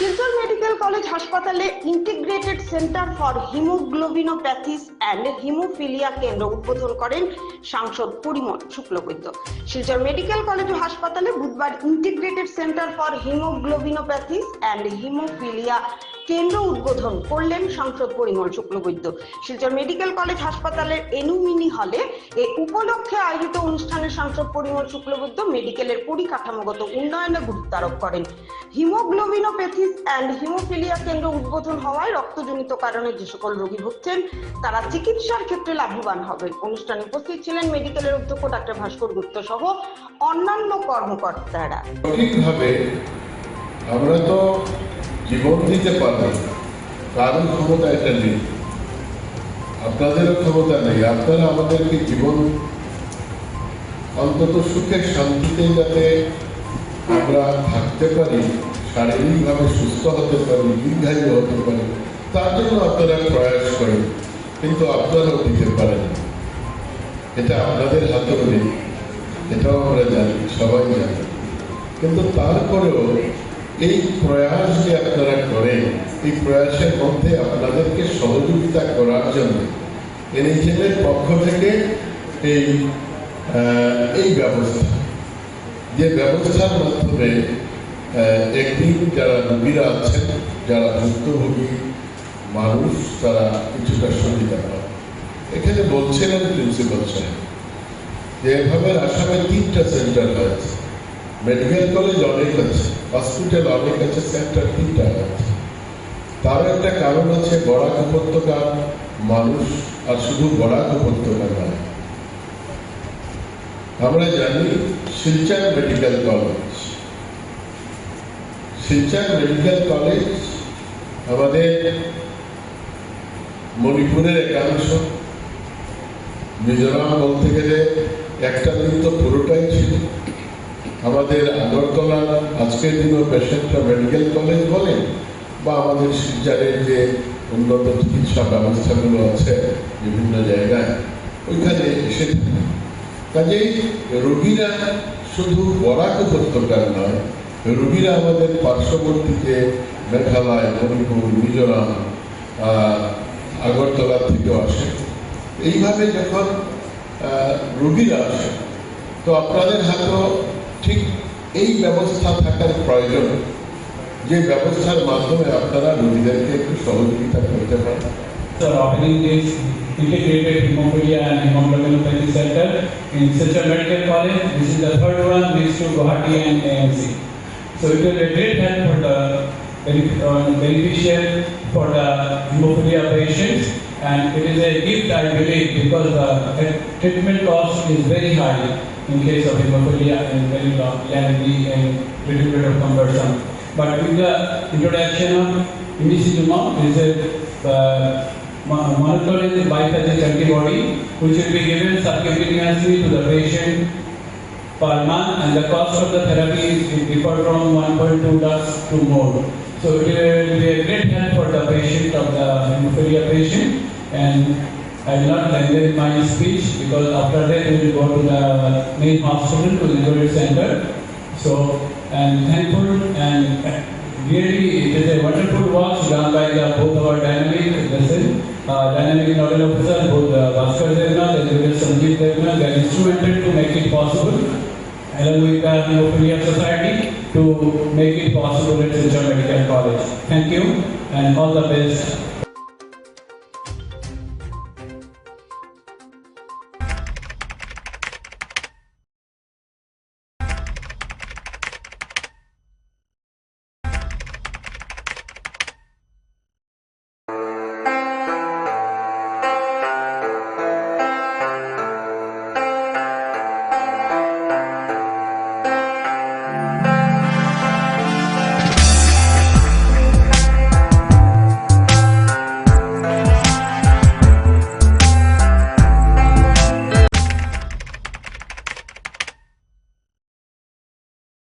Silchar medical college হাসপাতালে integrated centre for haemoglobinopathies and haemophilia কেন্দ্র উদ্বোধন করেন সাংসদ পরিমল শুক্লবৈদ্য। শিলচর মেডিকেল কলেজ হাসপাতালে বুধবার integrated centre for haemoglobinopathies and haemophilia কেন্দ্র উদ্বোধন করলেন সাংসদ পরিমল শুক্লবৈদ্য। শিলচর মেডিকেল কলেজ হাসপাতালের এনুমিনি হলে এ উপলক্ষে আয়োজিত অনুষ্ঠানে সাংসদ পরিমল শুক্লবৈদ্য মেডিকেলের পরিকাঠামোগত উন্নয়নে গুরুত্ব আরোপ করেন হিমোগ্লোবিনোপ্যাথিস অ্যান্ড হিমোফিলিয়া কেন্দ্র উদ্বোধন হওয়ায় রক্তজনিত কারণে যে সকল রোগী ভুগছেন, তারা চিকিৎসার ক্ষেত্রে লাভবান হবেন। অনুষ্ঠানে উপস্থিত ছিলেন মেডিকেলের অধ্যক্ষ ডাক্তার ভাস্কর গুপ্ত সহ অন্যান্য কর্মকর্তারা। সঠিকভাবে আমরা তো জীবন দিতে পারব কারোর ক্ষমতা এটা নেই। আপনাদেরও ক্ষমতা নেই। আপনারা আমাদেরকে জীবন, অন্তত সুখে শান্তিতে যাতে আমরা থাকতে পারি শারীরিকভাবে সুস্থ হতে পারি দীর্ঘায়ু হতে পারি, তার জন্য আপনারা প্রয়াস করেন, কিন্তু আপনারাও দিতে পারেন এটা আপনাদের হাতেও নেই, এটাও আমরা জানি, সবাই জানি। কিন্তু তারপরেও এই প্রয়াস যে আপনারা করেন, এই প্রয়াসের মধ্যে আপনাদেরকে সহযোগিতা করার জন্য এনএইচএমের পক্ষ থেকে এই এই ব্যবস্থা, যে ব্যবস্থার মাধ্যমে একদিন যারা রোগীরা আছেন, যারা ভুক্তভোগী মানুষ, তারা কিছুটা সুবিধা পায় এখানে বলছিলেন প্রিন্সিপাল সাহেব যে এভাবে আসামে তিনটা সেন্টার হয়েছে মেডিকেল কলেজ অনেক আছে, হসপিটাল অনেক আছে, সেন্টার তিনটা আছে তার একটা কারণ আছে বরাক উপত্যকার মানুষ, আর শুধু বরাক উপত্যকা নয়। আমরা জানি Silchar medical college Silchar medical college আমাদের মণিপুরের একাংশ মিজোরাম বলতে গেলে একটা দিন তো পুরোটাই ছিল আমাদের আগরতলার আজকের দিনও পেশেন্টরা মেডিকেল কলেজ বলেন বা আমাদের শিলচরের যে উন্নত চিকিৎসা ব্যবস্থাগুলো আছে বিভিন্ন জায়গায়, ওইখানে এসে। কাজেই রোগীরা শুধু বরাক উপত্যকার নয় রুগীরা আমাদের পার্শ্ববর্তীতে মেঘালয়, মণিপুর, মিজোরাম আগরতলা থেকে আসে এইভাবে যখন রুগীরা আসে, তো আপনাদের হাতেও ঠিক এই ব্যবস্থা থাকার প্রয়োজন যে ব্যবস্থার মাধ্যমে আপনারা রুগীদেরকে একটু সহযোগিতা করতে পারেন integrated hemophilia and hemoglobinopathy center in such a medical college. This is. So it will be a great help for the uh, beneficial for the hemophilia patients. And it is a gift, I believe, because the treatment cost is very high in case of hemophilia and very lengthy and little bit of cumbersome. But with the introduction of imicizumab, is a uh, monoclonal antibody which will be given subcutaneously to the patient per month and the cost of the therapy is differ from 1.2 lakhs to more. So it will be a great help for the patient of the hemophilia patient and I will not lengthen my speech because after that we will go to the main hospital to the Integrated Center. So and thankful and really it is a wonderful work done by the both our dynamic listen, uh, dynamic nodal officer, both uh, Bhaskar Devnath as well as Sanjeev Devnath, they are to make it possible along with the Hemophilia Society to make it possible at Central Medical College. Thank you and all the best.